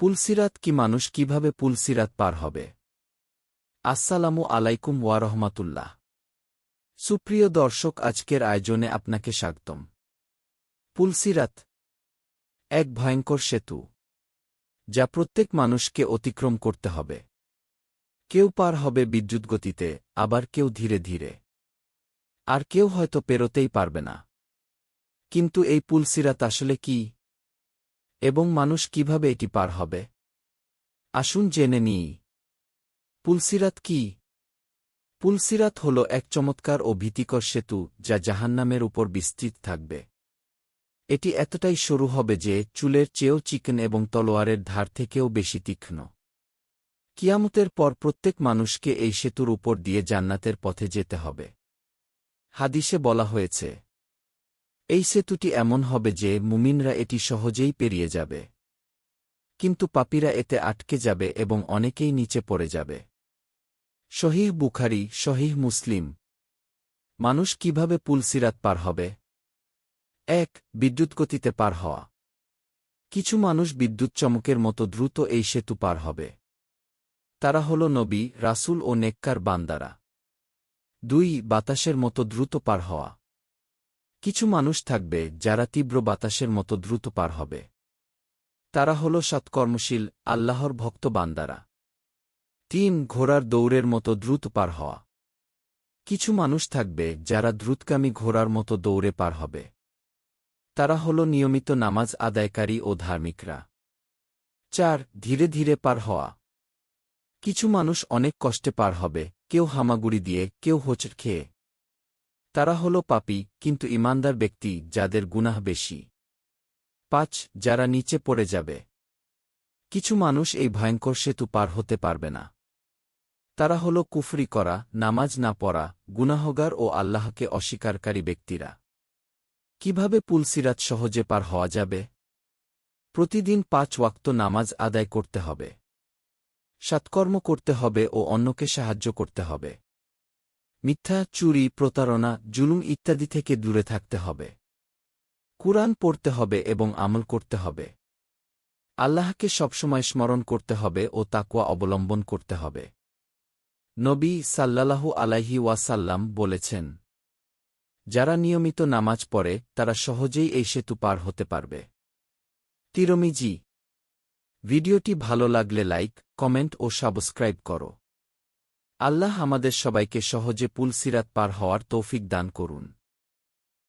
পুলসিরাত কি মানুষ কীভাবে পুলসিরাত পার হবে? আসসালামু আলাইকুম ওয়া রহমাতুল্লাহ। সুপ্রিয় দর্শক, আজকের আয়োজনে আপনাকে স্বাগতম। পুলসিরাত এক ভয়ঙ্কর সেতু, যা প্রত্যেক মানুষকে অতিক্রম করতে হবে। কেউ পার হবে বিদ্যুৎ গতিতে, আবার কেউ ধীরে ধীরে। আর কেউ হয়তো পেরোতেই পারবে না। কিন্তু এই পুলসিরাত আসলে কি? এবং মানুষ কীভাবে এটি পার হবে? আসুন জেনে নিই। পুলসিরাত কি? পুলসিরাত হল এক চমৎকার ও ভীতিকর সেতু যা জাহান্নামের উপর বিস্তৃত থাকবে। এটি এতটাই সরু হবে যে চুলের চেয়েও চিকেন এবং তলোয়ারের ধার থেকেও বেশি তীক্ষ্ণ। কিয়ামতের পর প্রত্যেক মানুষকে এই সেতুর উপর দিয়ে জান্নাতের পথে যেতে হবে। হাদিসে বলা হয়েছে এই সেতুটি এমন হবে যে মুমিনরা এটি সহজেই পেরিয়ে যাবে। কিন্তু পাপীরা এতে আটকে যাবে এবং অনেকেই নিচে পড়ে যাবে। শহীহ বুখারি শহীহ মুসলিম। মানুষ কীভাবে পুলসিরাত পার হবে? এক, বিদ্যুৎ গতিতে পার হওয়া। কিছু মানুষ বিদ্যুৎ চমকের মতো দ্রুত এই সেতু পার হবে। তারা হল নবী, রাসুল ও নেককার বান্দারা। দুই, বাতাসের মতো দ্রুত পার হওয়া। কিছু মানুষ থাকবে যারা তীব্র বাতাসের মতো দ্রুত পার হবে। তারা হল সৎকর্মশীল, আল্লাহর ভক্ত বান্দারা। তিন, ঘোড়ার দৌড়ের মতো দ্রুত পার হওয়া। কিছু মানুষ থাকবে যারা দ্রুতগামী ঘোড়ার মতো দৌড়ে পার হবে। তারা হল নিয়মিত নামাজ আদায়কারী ও ধার্মিকরা। চার, ধীরে ধীরে পার হওয়া। কিছু মানুষ অনেক কষ্টে পার হবে, কেউ হামাগুড়ি দিয়ে, কেউ হোচট খেয়ে। তারা হল পাপি, কিন্তু ইমানদার ব্যক্তি, যাদের গুনাহ বেশি। পাঁচ, যারা নিচে পড়ে যাবে। কিছু মানুষ এই ভয়ঙ্কর সেতু পার হতে পারবে না। তারা হল কুফরি করা, নামাজ না পড়া, গুনাহগার ও আল্লাহকে অস্বীকারী ব্যক্তিরা। কীভাবে পুলসিরাত সহজে পার হওয়া যাবে? প্রতিদিন পাঁচ ওয়াক্ত নামাজ আদায় করতে হবে। সৎকর্ম করতে হবে ও অন্যকে সাহায্য করতে হবে। মিথ্যা, চুরি, প্রতারণা, জুলুম ইত্যাদি থেকে দূরে থাকতে হবে। কুরআন পড়তে হবে এবং আমল করতে হবে। আল্লাহকে সবসময় স্মরণ করতে হবে ও তাকুয়া অবলম্বন করতে হবে। নবী সাল্লাল্লাহু আলাইহি ওয়াসাল্লাম বলেছেন, যারা নিয়মিত নামাজ পড়ে, তারা সহজেই এই সেতু পার হতে পারবে। তিরমিজি, ভিডিওটি ভালো লাগলে লাইক, কমেন্ট ও সাবস্ক্রাইব করো। আল্লাহ আমাদের সবাইকে সহজে পুলসিরাত পার হওয়ার তৌফিক দান করুন।